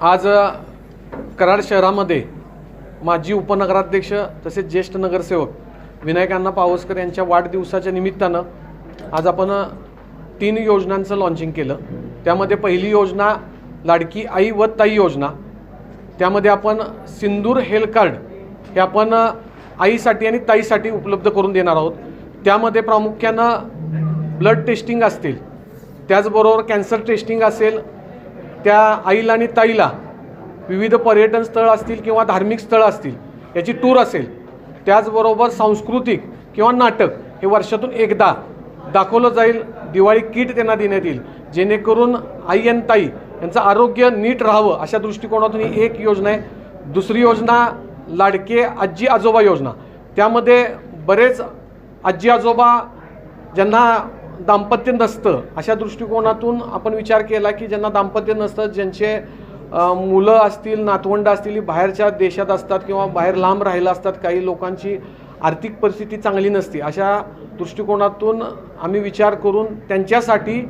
आज कराड शहरामध्ये माजी उपनगराध्यक्ष तसेच ज्येष्ठ नगरसेवक विनायक अण्णा पावसकर यांच्या वाढदिवसाच्या निमित्तानं आज आपण तीन योजनांचं लॉन्चिंग केलं. त्यामध्ये पहिली योजना लाडकी आई व ताई योजना. त्यामध्ये आपण सिंदूर हेल्थ कार्ड हे आपण आईसाठी आणि ताईसाठी उपलब्ध करून देणार आहोत. त्यामध्ये प्रामुख्यानं ब्लड टेस्टिंग असतील त्याचबरोबर कॅन्सर टेस्टिंग असेल त्या आईला आणि ताईला विविध पर्यटन स्थळ असतील किंवा धार्मिक स्थळं असतील याची टूर असेल. त्याचबरोबर सांस्कृतिक किंवा नाटक हे वर्षातून एकदा दाखवलं जाईल. दिवाळी किट त्यांना देण्यात येईल. जेणेकरून आई आणि ताई यांचं आरोग्य नीट राहावं अशा दृष्टिकोनातून ही एक योजना आहे. दुसरी योजना लाडके आजी आजोबा योजना. त्यामध्ये बरेच आजी आजोबा ज्यांना दाम्पत्य नसतं. अशा दृष्टिकोनातून आपण विचार केला की ज्यांना दाम्पत्य नसतं ज्यांचे मुलं असतील नातवंड असतील बाहेरच्या देशात असतात किंवा बाहेर लांब राहिलं असतात काही लोकांची आर्थिक परिस्थिती चांगली नसते. अशा दृष्टिकोनातून आम्ही विचार करून त्यांच्यासाठी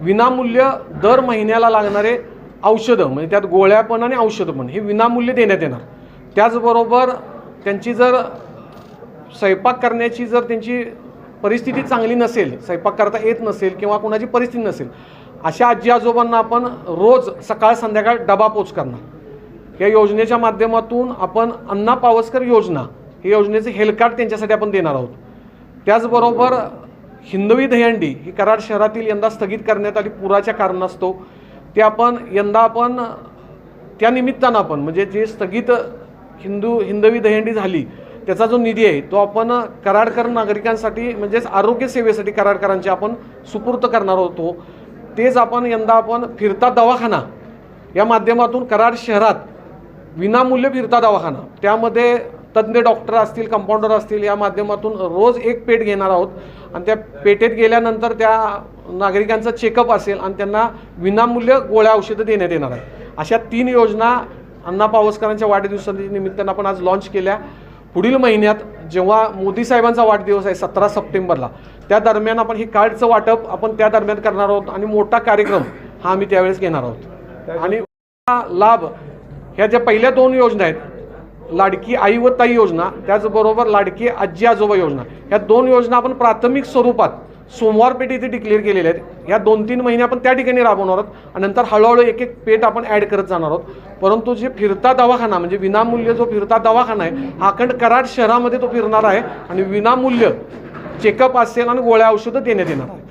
विनामूल्य दर महिन्याला लागणारे औषधं म्हणजे त्यात गोळ्या पण आणि औषधं पण हे विनामूल्य देण्यात येणार. त्याचबरोबर त्यांची जर स्वयंपाक करण्याची जर त्यांची परिस्थिती चांगली नसेल स्वयंपाक करता येत नसेल किंवा कोणाची परिस्थिती नसेल अशा आजी आजोबांना आपण रोज सकाळ संध्याकाळ डबा पोच करणार. या योजनेच्या माध्यमातून आपण अण्णा पावसकर योजना हे योजनेचे हेल्थ कार्ड त्यांच्यासाठी आपण देणार आहोत. त्याचबरोबर हिंदवी दहंडी ही कराड शहरातील यंदा स्थगित करण्यात आली पुराच्या कारणास्तव ते आपण यंदा आपण त्या निमित्तानं आपण म्हणजे जे स्थगित हिंदू हिंदवी दहंडी झाली त्याचा जो निधी आहे तो आपण कराडकर नागरिकांसाठी म्हणजेच आरोग्य सेवेसाठी कराडकरांचे आपण सुपूर्त करणार होतो. तेच आपण यंदा आपण फिरता दवाखाना या माध्यमातून कराड शहरात विनामूल्य फिरता दवाखाना त्यामध्ये तज्ज्ञ डॉक्टर असतील कंपाऊंडर असतील या माध्यमातून रोज एक पेट घेणार आहोत. आणि त्या पेटेत गेल्यानंतर त्या नागरिकांचा चेकअप असेल आणि त्यांना विनामूल्य गोळ्या औषधं देण्यात येणार आहे अशा तीन योजना अण्णा पावसकरांच्या वाढदिवसानिमित्तानं आपण आज लॉन्च केल्या. पुढील महिन्यात जेव्हा मोदी साहेबांचा वाढदिवस आहे सतरा सप्टेंबरला त्या दरम्यान आपण ही कार्डचं वाटप आपण त्या दरम्यान करणार आहोत आणि मोठा कार्यक्रम हा आम्ही त्यावेळेस घेणार आहोत. आणि हा लाभ ह्या ज्या पहिल्या दोन योजना आहेत लाडकी आई व ताई योजना त्याचबरोबर लाडकी आजी आजोबा योजना ह्या दोन योजना आपण प्राथमिक स्वरूपात सोमवार पेठ इथे डिक्लेअर केलेले आहेत. ह्या दोन तीन महिने आपण त्या ठिकाणी राबवणार आहोत आणि नंतर हळूहळू एक एक पेठ आपण ॲड करत जाणार आहोत. परंतु जे फिरता दवाखाना म्हणजे विनामूल्य जो फिरता दवाखाना आहे हा अखंड कराड शहरामध्ये तो फिरणार आहे आणि विनामूल्य चेकअप असेल आणि गोळ्या औषधं देण्यात येणार. आहे